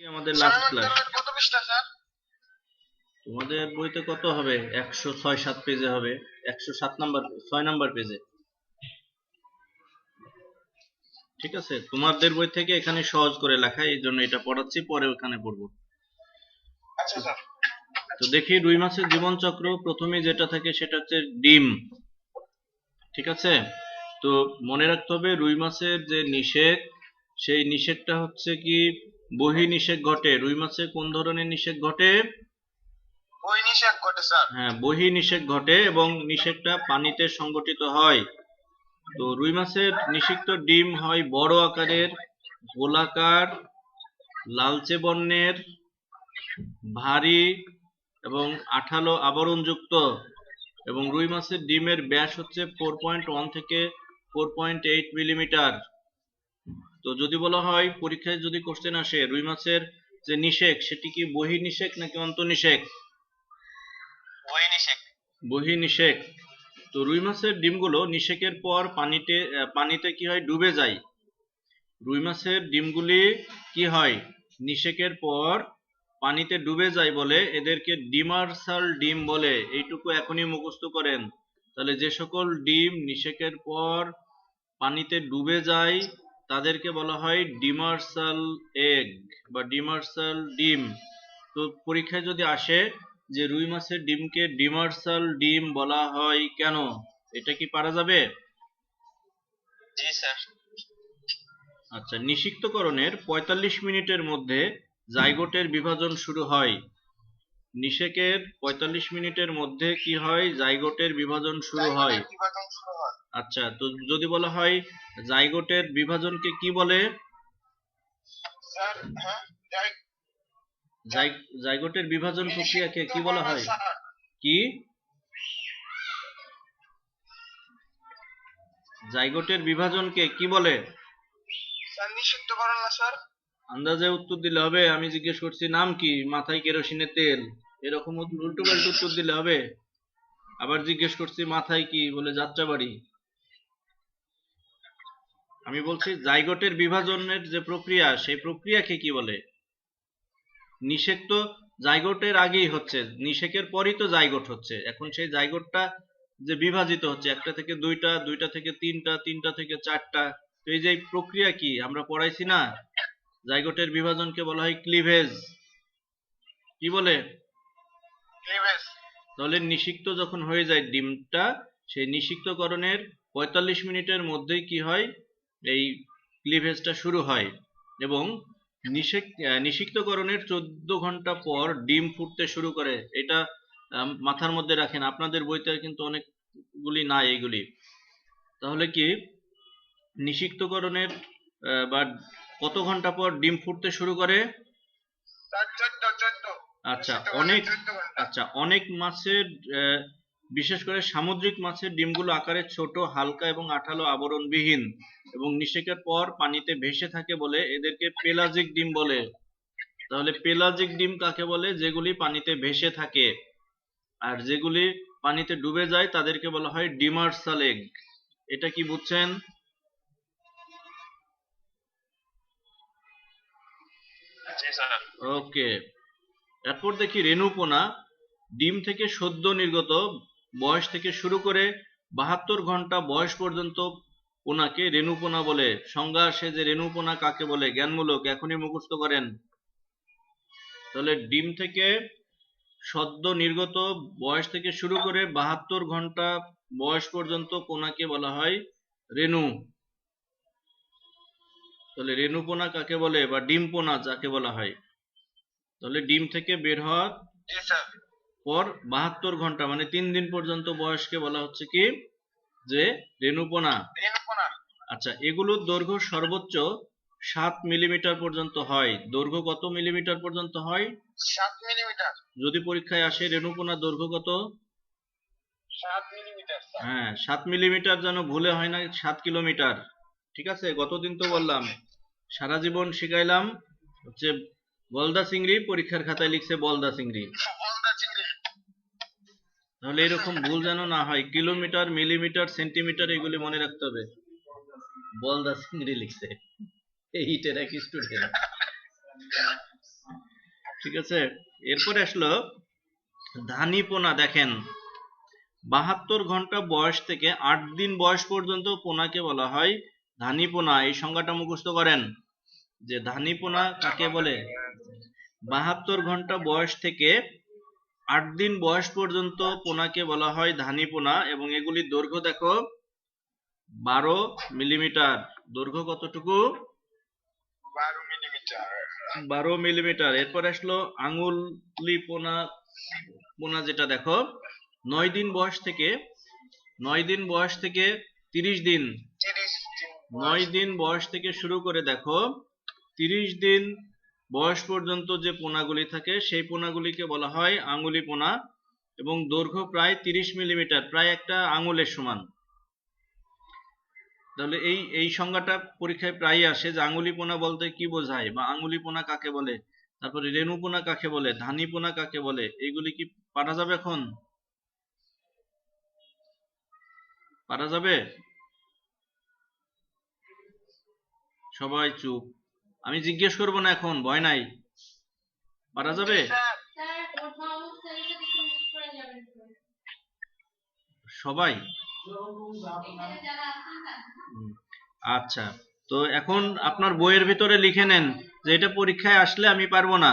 কি আমাদের last class কত পৃষ্ঠা স্যার? তোমাদের বইতে কত হবে? একশো ছয় সাত পেজে হবে। একশো সাত নাম্বার ছয় নাম্বার পেজে ঠিক আছে? তোমাদের বই থেকে এখানে সহজ করে লেখা এই জন্য এটা পড়াচ্ছি পরে ওখানে পড়ব। আচ্ছা স্যার। তো দেখি রুই মাছের জীবন চক্র প্রথমে যেটা থাকে সেটা হচ্ছে ডিম। ঠিক আছে? তো মনে রাখতে হবে রুই মাছের যে নিষেক সেই নিষেকটা হচ্ছে কি বহি নিষেক ঘটে রুই মাছে কোন ধরনের নিষেক ঘটে? বই নিষেধ ঘটে স্যার। হ্যাঁ বহি নিষেক ঘটে এবং নিষেকটা পানিতে সংগঠিত হয়। তো রুই মাছের নিষিক্ত ডিম হয় বড় আকারের গোলাকার লালচে বর্ণের ভারী এবং আঠালো আবরণযুক্ত এবং রুই মাছের ডিমের ব্যাস হচ্ছে ফোর পয়েন্ট ওয়ান থেকে ফোর পয়েন্ট এইট মিলিমিটার তো যদি বলা হয় পরীক্ষায় যদি কোশ্চেন আসে রুই মাছের যে নিষেক সেটি কি বহি নিষেক নাকি অন্তনিষেক বই নিষেধ বহি নিষেক। তো রুই মাছের ডিমগুলো নিষেকের পর পানিতে পানিতে কি হয়? ডুবে যায়। রুই মাছের ডিমগুলি কি হয়? নিষেকের পর পানিতে ডুবে যায় বলে এদেরকে ডিমার্সাল ডিম বলে। এইটুকু এখনই মুখস্থ করেন। তাহলে যে সকল ডিম নিষেকের পর পানিতে ডুবে যায় তাদেরকে বলা হয় ডিমার্সাল এগ বা ডিমার্সাল ডিম। তো পরীক্ষায় যদি আসে যে রুই মাছের ডিমকে ডিমার্সাল ডিম বলা হয় কেন এটা কি পারা যাবে? জি স্যার। আচ্ছা নিষিক্তকরণের ৪৫ মিনিটের মধ্যে জাইগোটের বিভাজন শুরু হয়। নিষেকের ৪৫ মিনিটের মধ্যে কি হয়? জাইগোটের বিভাজন শুরু হয়। আচ্ছা তো যদি বলা হয় জাইগোটের বিভাজনকে কি বলে? হ্যাঁ জাইগোটের বিভাজন প্রক্রিয়াকে কি বলা হয়? কি? জাইগোটের বিভাজনকে কি বলে? স্যার নিষিদ্ধ না স্যার। আন্দাজে উত্তর দিলে হবে, আমি জিজ্ঞেস করছি, নাম কি? মাথায় কেরোসিনের তেল। এরকম উল্টো পাল্টা উত্তর দিলে হবে। আবার জিজ্ঞেস করছি, মাথায় কি? বলে, যাত্রাবাড়ি। আমি বলছি, জাইগোটের বিভাজনের যে প্রক্রিয়া, সেই প্রক্রিয়াকে কি বলে? নিষেক তো জাইগোটের আগেই হচ্ছে। নিষেকের পরই তো জাইগোট হচ্ছে। এখন সেই জাইগোটটা যে বিভাজিত হচ্ছে, একটা থেকে দুইটা দুইটা থেকে তিনটা তিনটা থেকে চারটা, তো এই যে প্রক্রিয়া কি? আমরা পড়াইছি না? জাইগোটের বিভাজনকে বলা হয় ক্লিভেজ। কি বলে? ক্লিভেজ। তাহলে নিষিক্ত যখন হয়ে যায় ডিমটা সেই নিষিক্তকরণের ৪৫ মিনিটের মধ্যেই কি হয়? এই ক্লিভেজটা শুরু হয় এবং নিষিক্তকরণের চোদ্দ ঘণ্টা পর ডিম ফুটতে শুরু করে। এটা মাথার মধ্যে রাখেন। আপনাদের বইতে কিন্তু অনেকগুলি নাই এইগুলি। তাহলে কি? নিষিক্তকরণের বা কত ঘণ্টা পর ডিম ফুটতে শুরু করে? আচ্ছা অনেক আচ্ছা অনেক মাছের বিশেষ করে সামুদ্রিক মাছের ডিমগুলো আকারে ছোট হালকা এবং আঠালো আবরণবিহীন এবং নিষেকের পর পানিতে ভেসে থাকে বলে এদেরকে পেলাজিক ডিম বলে। তাহলে পেলাজিক ডিম কাকে বলে? যেগুলি পানিতে ভেসে থাকে। আর যেগুলি পানিতে ডুবে যায় তাদেরকে বলা হয় ডিমার্সাল এগ এটা কি বুঝছেন? ওকে এরপর দেখি রেণুপোনা, ডিম থেকে সদ্য নির্গত, বয়স থেকে শুরু করে বাহাত্তর ঘণ্টা বয়স পর্যন্ত পোনাকে রেণুপোনা বলে। সংজ্ঞা আসে যে রেণুপোনা কাকে বলে? জ্ঞানমূলক, এখনই মুখস্থ করেন। তাহলে ডিম থেকে সদ্য নির্গত, বয়স থেকে শুরু করে বাহাত্তর ঘণ্টা বয়স পর্যন্ত পোনাকে বলা হয় রেণু। তাহলে রেণুপোনা কাকে বলে বা ডিম পোনা যাকে বলা হয়? তাহলে ডিম থেকে বের হওয়ার পর বাহাত্তর ঘণ্টা মানে তিন দিন পর্যন্ত বয়সকে বলা হচ্ছে কি? যে রেণুপোনা। আচ্ছা এগুলোর দৈর্ঘ্য সর্বোচ্চ সাত মিলিমিটার পর্যন্ত হয়। দৈর্ঘ্য কত মিলিমিটার পর্যন্ত হয়? সাত মিলিমিটার। যদি পরীক্ষায় আসে রেণুপোনা দৈর্ঘ্য কত? সাত মিলিমিটার হ্যাঁ সাত মিলিমিটার যেন ভুলে হয় না সাত কিলোমিটার। ঠিক আছে গতদিন তো বললাম। সারা জীবন শিখাইলাম হচ্ছে বলদা চিংড়ি পরীক্ষার খাতায় লিখছে বলদা চিংড়ি। তাহলে এরকম ভুল যেন না হয় কিলোমিটার মিলিমিটার সেন্টিমিটার এগুলি মনে রাখতে হবে। বলদা চিংড়ি লিখছে। এইটার এক স্টুডেন্ট ঠিক আছে? এরপরে আসলো ধানি পোনা দেখেন। বাহাত্তর ঘণ্টা বয়স থেকে আট দিন বয়স পর্যন্ত পোনাকে বলা হয়। ধানি পোনা এই সংজ্ঞাটা মুখস্থ করেন। যে ধানি পোনা কাকে বলে? বাহাত্তর ঘণ্টা বয়স থেকে আট দিন বয়স পর্যন্ত পোনাকে বলা হয় ধানি পোনা এবং এগুলির দৈর্ঘ্য দেখো বারো মিলিমিটার। দৈর্ঘ্য কতটুকু? বারো মিলিমিটার। বারো মিলিমিটার। এরপর আসলো আঙুলি পোনা পোনা যেটা দেখো। নয় দিন বয়স থেকে নয় দিন বয়স থেকে তিরিশ দিন নয় দিন বয়স থেকে শুরু করে দেখো তিরিশ দিন বয়স পর্যন্ত যে পোনাগুলি থাকে সেই পোনাগুলিকে বলা হয় আঙুলি পোনা এবং দৈর্ঘ্য প্রায় তিরিশ মিলিমিটার প্রায় একটা আঙুলের সমান। তাহলে এই এই সংজ্ঞাটা পরীক্ষায় প্রায়ই আসে যে আঙুলি পোনা বলতে কি বোঝায় বা আঙুলি পোনা কাকে বলে? তারপরে রেণু পোনা কাকে বলে? ধানি পোনা কাকে বলে? এইগুলি কি পারা যাবে এখন? পারা যাবে? সবাই চুপ। আমি জিজ্ঞেস করব না এখন ভয় নাই? পারা যাবে। সবাই? আচ্ছা তো এখন আপনার বইয়ের ভিতরে লিখে নেন যে এটা পরীক্ষায় আসলে আমি পারব না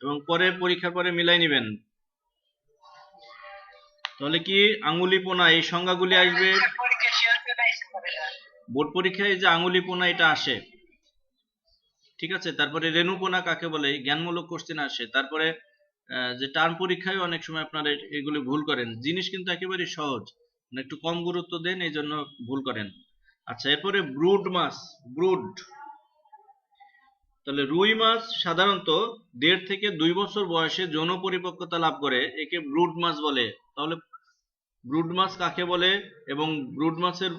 এবং পরে পরীক্ষার পরে মিলাই নেবেন। তাহলে কি আঙ্গুলি পোনা এই সংজ্ঞাগুলি আসবে? বোর্ড পরীক্ষায় যে আঙ্গুলি পোনা এটা আসে। ঠিক আছে? তারপরে রেণুপোনা কাকে বলে? জ্ঞানমূলক কোশ্চেন আসে। তারপরে যে টার্ম পরীক্ষায় অনেক সময় আপনারা এগুলি ভুল করেন। জিনিস কিন্তু একেবারে সহজ। মানে একটু কম গুরুত্ব দেন এই জন্য ভুল করেন। আচ্ছা এরপরে ব্রুড মাছ, ব্রুড। তাহলে রুই মাছ সাধারণত দেড় থেকে দুই বছর বয়সে যৌন পরিপক্কতা লাভ করে, একে ব্রুড মাছ বলে। তাহলে ব্রুড মাছ কাকে বলে? এবং ব্রুড মাছের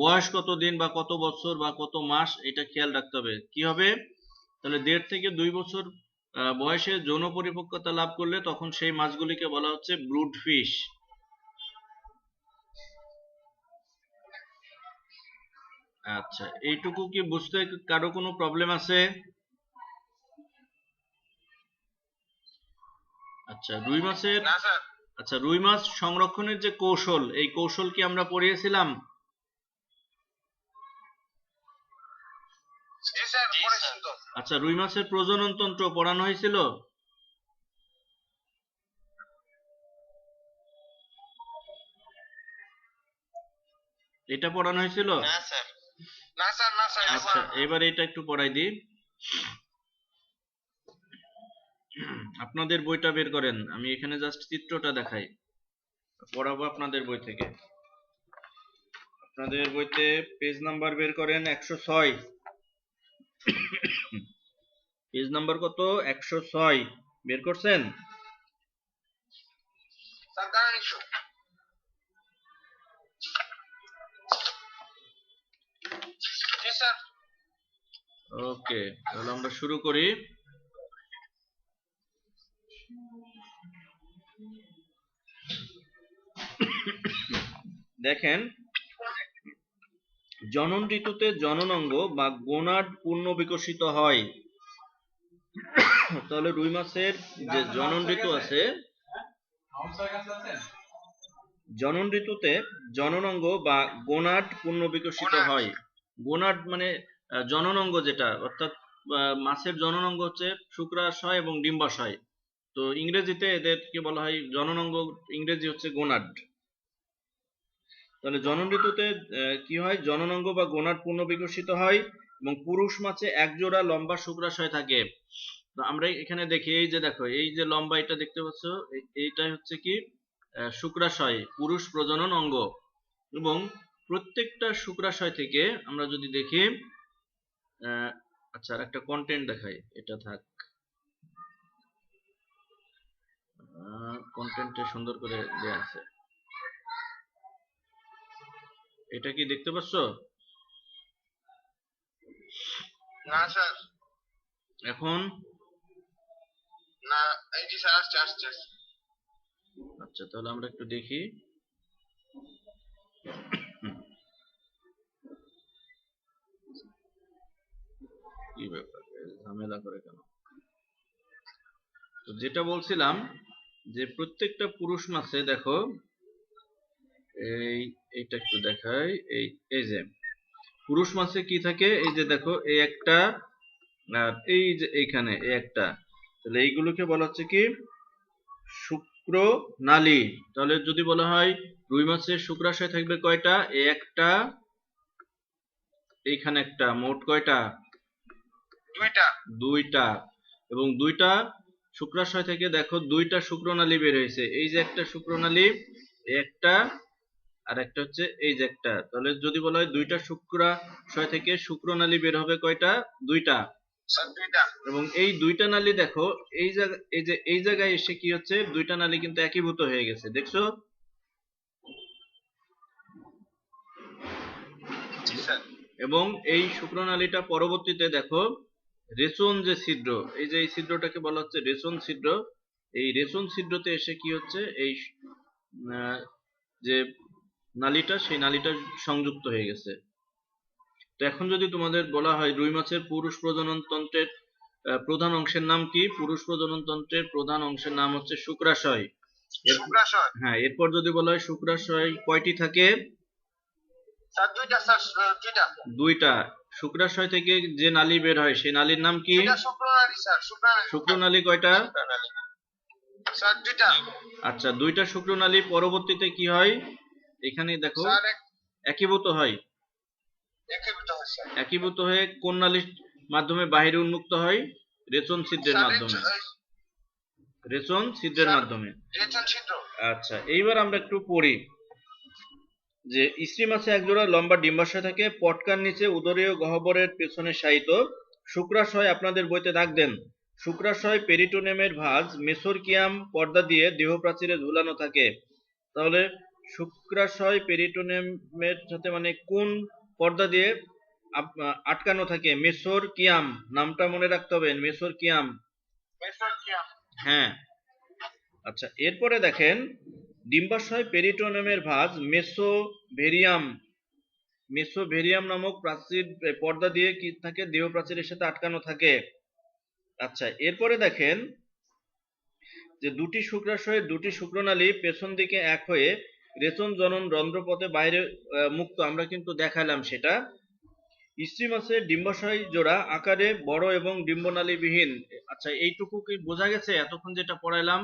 বয়স কত দিন বা কত বছর বা কত মাস এটা খেয়াল রাখতে হবে। কি হবে? তাহলে দেড় থেকে দুই বছর বয়সে যৌন পরিপক্কতা লাভ করলে তখন সেই মাছগুলিকে বলা হচ্ছে ব্রুড ফিশ। আচ্ছা এইটুকু কি বুঝতে কারও কোনো প্রবলেম আছে? আচ্ছা রুই মাছের আচ্ছা রুই মাছ সংরক্ষণের যে কৌশল এই কৌশল কি আমরা পড়িয়েছিলাম? আচ্ছা রুই মাছের প্রজনন তন্ত্র পড়ানো হয়েছিল? এটা পড়ানো হয়েছিল? না স্যার। না স্যার না স্যার আচ্ছা এবার এটা একটু পড়াই দিই। আপনাদের বইটা বের করেন আমি এখানে জাস্ট চিত্রটা দেখাই। পড়াবো আপনাদের বই থেকে। আপনাদের বইতে পেজ নাম্বার বের করেন একশো ছয়। পেজ নাম্বার কত? একশো ছয়। বের করছেন? ওকে তাহলে আমরা শুরু করি। দেখেন জনন ঋতুতে জননাঙ্গ বা গোনাড পূর্ণ বিকশিত হয়। তাহলে রুই মাছের যে জনন ঋতু আছে জনন ঋতুতে জননাঙ্গ বা গোনাড পূর্ণ বিকশিত হয়। গোনাড মানে জননাঙ্গ যেটা অর্থাৎ মাছের জননাঙ্গ হচ্ছে শুক্রাশয় এবং ডিম্বাশয়। তো ইংরেজিতে এদেরকে বলা হয় জননাঙ্গ ইংরেজি হচ্ছে গোনাড। তাহলে জনন ঋতুতে কি হয়? জননাঙ্গ বা গোনাড পূর্ণ বিকশিত হয় এবং পুরুষ মাছে এক জোড়া লম্বা শুক্রাশয় থাকে। তো আমরা এখানে দেখি, এই যে দেখো, এই যে লম্বা এটা দেখতে পাচ্ছ এইটাই হচ্ছে কি? শুক্রাশয় পুরুষ প্রজনন অঙ্গ। এবং প্রত্যেকটা শুক্রাশয় থেকে আমরা যদি দেখি আচ্ছা একটা কন্টেন্ট দেখাই, এটা থাক। কন্টেন্টে সুন্দর করে দেয়া আছে। এটা কি দেখতে পাচ্ছ? না স্যার। এখন? না এই জি স্যার আসছে আসছে আসছে। আচ্ছা তাহলে আমরা একটু দেখি। কি ব্যাপার ঝামেলা করে কেন? তো যেটা বলছিলাম যে প্রত্যেকটা পুরুষ মাছে দেখো এই এইটা একটু দেখাই। এই এই যে পুরুষ মাছে কি থাকে? এই যে দেখো এই একটা আর এই যে এইখানে এই একটা। তাহলে এইগুলোকে বলা হচ্ছে কি? শুক্র নালী। তাহলে যদি বলা হয় রুই মাছের শুক্রাশয় থাকবে কয়টা? এই একটা এইখানে একটা মোট কয়টা? দুইটা। দুইটা। এবং দুইটা শুক্রাশয় থেকে দেখো দুইটা শুক্রনালী বের হয়েছে। এই যে একটা শুক্রনালী একটা আর একটা হচ্ছে এই যে একটা। তাহলে যদি বলা হয় দুইটা শুক্রাশয় থেকে শুক্রনালী বের হবে কয়টা? দুইটা। এবং এই দুইটা নালী দেখো এই জায়গা এই যে এই জায়গায় এসে কি হচ্ছে? দুইটা নালী কিন্তু একীভূত হয়ে গেছে দেখছ? এবং এই শুক্রনালীটা পরবর্তীতে দেখো রেচন যে ছিদ্র এই যে এই ছিদ্রটাকে বলা হচ্ছে রেচন ছিদ্র এই রেচন ছিদ্রতে এসে কি হচ্ছে? এই যে নালীটা সেই নালীটা সংযুক্ত হয়ে গেছে। তো এখন যদি তোমাদের বলা হয় রুই মাছের পুরুষ প্রজনন তন্ত্রের প্রধান অংশের নাম কি? পুরুষ প্রজনন তন্ত্রের প্রধান অংশের নাম হচ্ছে শুক্রাশয়। শুক্রাশয়? হ্যাঁ এরপর যদি বলা হয় শুক্রাশয় কয়টি থাকে? দুইটা শুক্রাশয় থেকে যে নালী বের হয় সেই নালীর নাম কি? দুইটা শুক্রনালী কয়টা? আচ্ছা দুইটা শুক্রনালী পরবর্তীতে কি হয়? এখানে দেখো একীভূত হয়। একীভূত হয় কোন নালীর মাধ্যমে বাহিরে উন্মুক্ত হয় রেচন ছিদ্রের মাধ্যমে। রেচন ছিদ্রের মাধ্যমে। আচ্ছা এইবার আমরা একটু পড়ি যে স্ত্রী মাছে একজোড়া লম্বা ডিম্বাশয় থাকে পটকার নিচে উদরীয় গহ্বরের পেছনে শায়িত। শুক্রাশয় আপনাদের বইতে দাগ দেন। শুক্রাশয় পেরিটোনেমের ভাঁজ মেসোরকিয়াম পর্দা দিয়ে দেহপ্রাচীরে ঝুলানো থাকে। তাহলে শুক্রাশয় পেরিটোনেমের সাথে মানে কোন পর্দা দিয়ে আটকানো থাকে? মেসোর কিয়াম নামটা মনে রাখতে হবে। মেসোর কিয়াম। হ্যাঁ। আচ্ছা এরপরে দেখেন ডিম্বাশয় পেরিটোনিয়ামের ভাঁজ মেসোভেরিয়াম। মেসোভেরিয়াম নামক প্রাচীর পর্দা দিয়ে কি থাকে? দেহ প্রাচীরের সাথে আটকানো থাকে। আচ্ছা এরপরে দেখেন যে দুটি শুক্রাশয়ে দুটি শুক্রনালী পেছন দিকে এক হয়ে রেচন জনন রন্ধ্রপথে বাইরে মুক্ত আমরা কিন্তু দেখালাম সেটা। স্ত্রী মাছের ডিম্বাশয় জোড়া আকারে বড় এবং ডিম্বনালী বিহীন আচ্ছা এইটুকু কি বোঝা গেছে? এতক্ষণ যেটা পড়াইলাম।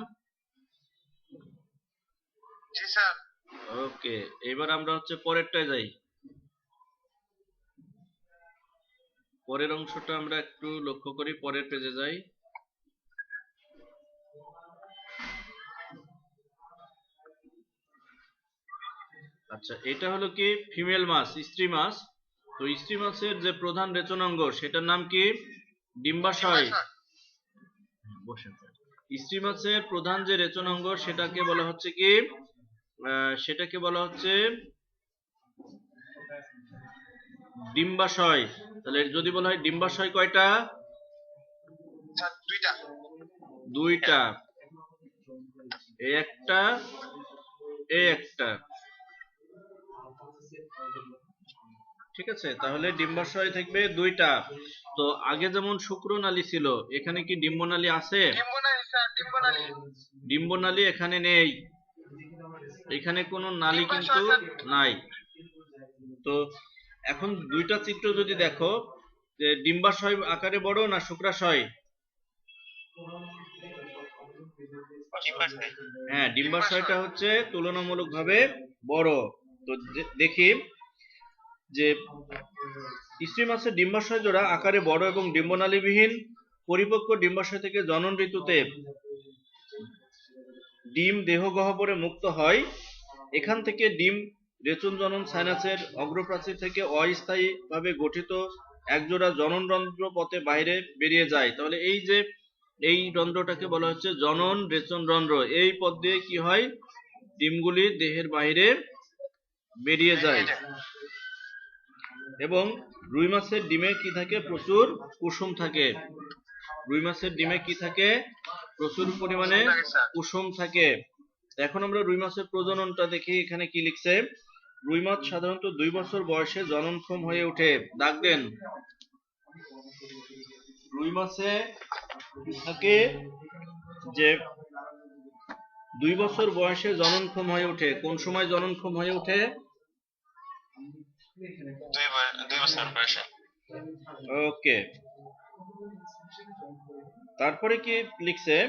জি স্যার। ওকে এবার আমরা হচ্ছে পরেরটায় যাই। পরের অংশটা আমরা একটু লক্ষ্য করি পরের পেজে যাই। আচ্ছা এটা হলো কি? ফিমেল মাছ স্ত্রী মাছ তো স্ত্রী মাছের যে প্রধান রেচনাঙ্গ সেটার নাম কি? ডিম্বাশয়। বসেন স্ত্রী মাছের প্রধান যে রেচনাঙ্গ সেটাকে বলা হচ্ছে কি? সেটাকে বলা হচ্ছে ডিম্বাশয়। তাহলে যদি বলা হয় ডিম্বাশয় কয়টা? দুইটা। দুইটা। এই একটা একটা। ঠিক আছে তাহলে ডিম্বাশয় থাকবে দুইটা। তো আগে যেমন শুক্রনালী ছিল এখানে কি ডিম্বনালী আছে? ডিম্বনালী এখানে নেই। এখানে কোনো নালী কিন্তু নাই। তো এখন দুইটা চিত্র যদি দেখো যে ডিম্বাশয় আকারে বড় না শুক্রাশয়? হ্যাঁ ডিম্বাশয়টা হচ্ছে তুলনামূলকভাবে বড়। তো দেখি যে স্ত্রী মাছের ডিম্বাশয় জোড়া আকারে বড় এবং ডিম্বনালীবিহীন, পরিপক্ক ডিম্বাশয় থেকে জনন ঋতুতে ডিম দেহ গহ্বরে মুক্ত হয়। এখান থেকে ডিম রেচন জনন সাইনাসের অগ্রপ্রাচীর থেকে অস্থায়ীভাবে গঠিত একজোড়া জনন রন্ধ্র পথে বাইরে বেরিয়ে যায়। তাহলে এই যে, এই রন্ধ্রটাকে বলা হচ্ছে জনন রেচন রন্ধ্র। এই পথ দিয়ে কি হয়? ডিমগুলি দেহের বাইরে বেরিয়ে যায়। এবং রুই মাছের ডিমে কি থাকে? প্রচুর কুসুম থাকে। রুই মাছের ডিমে কি থাকে? প্রচুর পরিমাণে কুসুম থাকে। এখন আমরা রুই মাছের প্রজননটা দেখি, এখানে কি লিখছে? রুই মাছ সাধারণত দুই বছর বয়সে জননক্ষম হয়ে ওঠে। দাগ দেন। রুই মাছে থাকে? যে দুই বছর বয়সে জননক্ষম হয়ে ওঠে। কোন সময় জননক্ষম হয়ে ওঠে? ওকে। তারপরে কি লিখছে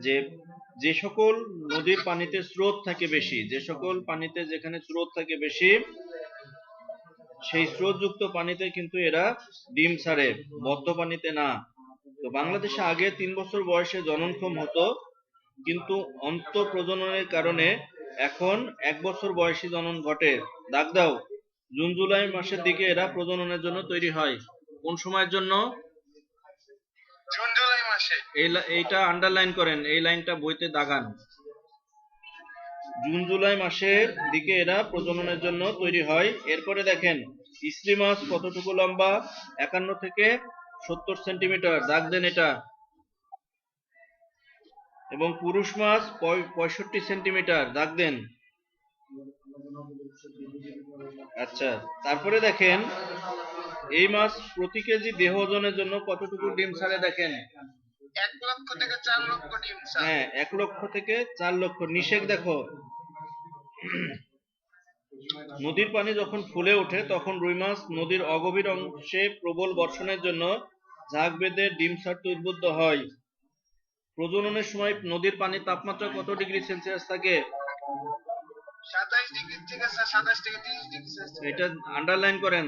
যে যে সকল নদীর পানিতে স্রোত থাকে বেশি, যে সকল পানিতে যেখানে স্রোত থাকে বেশি, সেই স্রোতযুক্ত পানিতে কিন্তু এরা ডিম ছাড়ে, বদ্ধ পানিতে না। তো বাংলাদেশে আগে তিন বছর বয়সে জননক্ষম হতো, কিন্তু অন্ত প্রজননের কারণে এখন এক বছর বয়সী জনন ঘটে। দাগ দাও। জুন জুলাই মাসের দিকে এরা প্রজননের জন্য তৈরি হয়। কোন সময়ের জন্য? জুন জুলাই মাসে। এইটা আন্ডারলাইন করেন এই লাইনটা বইতে দাগান। জুন জুলাই মাসের দিকে এরা প্রজননের জন্য তৈরি হয়। এরপরে দেখেন স্ত্রী মাছ কতটুকু লম্বা? একান্ন থেকে সত্তর সেন্টিমিটার। দাগ দেন এটা। এবং পুরুষ মাছ পঁয়- পঁয়ষট্টি সেন্টিমিটার। দাগ দেন। আচ্ছা তারপরে দেখেন এই মাছ প্রতি কেজি দেহ ওজনের জন্য কতটুকু ডিম ছাড়ে দেখেন? এক লক্ষ থেকে চার লক্ষ ডিম হ্যাঁ এক লক্ষ থেকে চার লক্ষ। নিষেক দেখো নদীর পানি যখন ফুলে ওঠে তখন রুই মাছ নদীর অগভীর অংশে প্রবল বর্ষণের জন্য ঝাঁক বেঁধে ডিম ছাড়তে উদ্বুদ্ধ হয়। প্রজননের সময় নদীর পানির তাপমাত্রা কত ডিগ্রি সেলসিয়াস থাকে? সাতাইশ ডিগ্রি থেকে স্যার সাতাইশ থেকে তিরিশ ডিগ্রি সেলসিয়াস এটা আন্ডারলাইন করেন।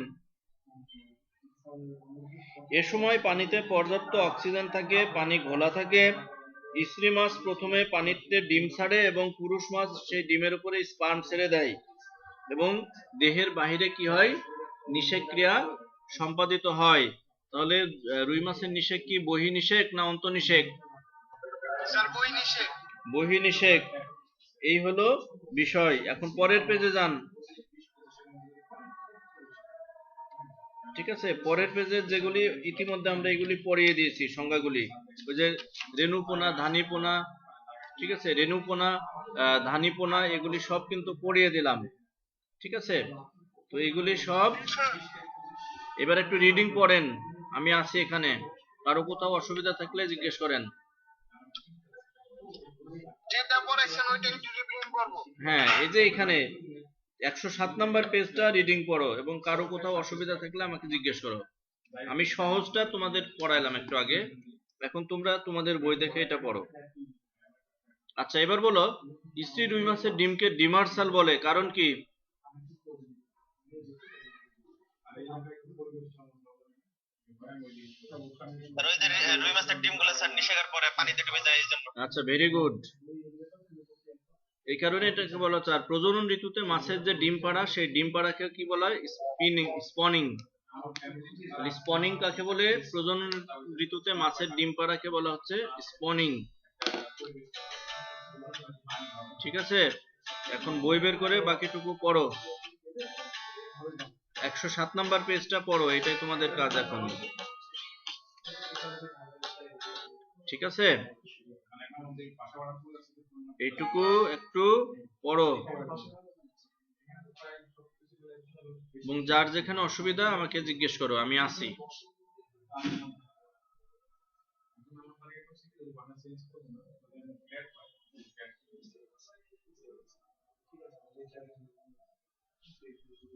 এ সময় পানিতে পর্যাপ্ত অক্সিজেন থাকে পানি ঘোলা থাকে। স্ত্রী মাছ প্রথমে পানিতে ডিম ছাড়ে এবং পুরুষ মাছ সেই ডিমের উপরে স্পার্ম ছেড়ে দেয় এবং দেহের বাহিরে কি হয়? নিষেক ক্রিয়া সম্পাদিত হয়। তাহলে রুই মাছের নিষেক কি? বহি নিষেক না অন্ত নিষেক। বহি নিষেক। এই হলো বিষয়। এখন পরের পেজে যান। ঠিক আছে? পরের পেজে যেগুলি ইতিমধ্যে আমরা এগুলি পড়িয়ে দিয়েছি, সংজ্ঞাগুলি। ওই যে রেণুপোনা, ধানিপোনা, ঠিক আছে? রেণুপোনা ধানিপোনা, এগুলি সব কিন্তু পড়িয়ে দিলাম। ঠিক আছে? তো এগুলি সব এবার একটু রিডিং পড়েন। আমি আছি এখানে। কারও কোথাও অসুবিধা থাকলে জিজ্ঞেস করেন। হ্যাঁ এই যে এখানে একশো সাত নাম্বার পেজটা রিডিং পড়ো এবং কারও কোথাও অসুবিধা থাকলে আমাকে জিজ্ঞেস করো। আমি সহজটা তোমাদের পড়াইলাম একটু আগে। এখন তোমরা তোমাদের বই দেখে এটা পড়ো। আচ্ছা এবার বলো, স্ত্রী রুই মাছের ডিমকে ডিমার্সাল বলে, কারণ কি? আচ্ছা ভেরি গুড এই কারণে এটাকে বলা হচ্ছে, আর প্রজনন ঋতুতে মাছের যে ডিম পাড়া, সেই ডিম পাড়াকে কি বলা হয়? Spawning spawning. কাকে বলে? প্রজনন ঋতুতে মাছের ডিম পাড়াকে বলা হচ্ছে স্পনিং। ঠিক আছে? এখন বই বের করে বাকিটুকু পড়ো। একশো সাত নাম্বার পেজটা পড়ো এটাই তোমাদের কাজ এখন। ঠিক আছে? এইটুকু একটু পড়ো। এবং যার যেখানে অসুবিধা আমাকে জিজ্ঞেস করো আমি আছি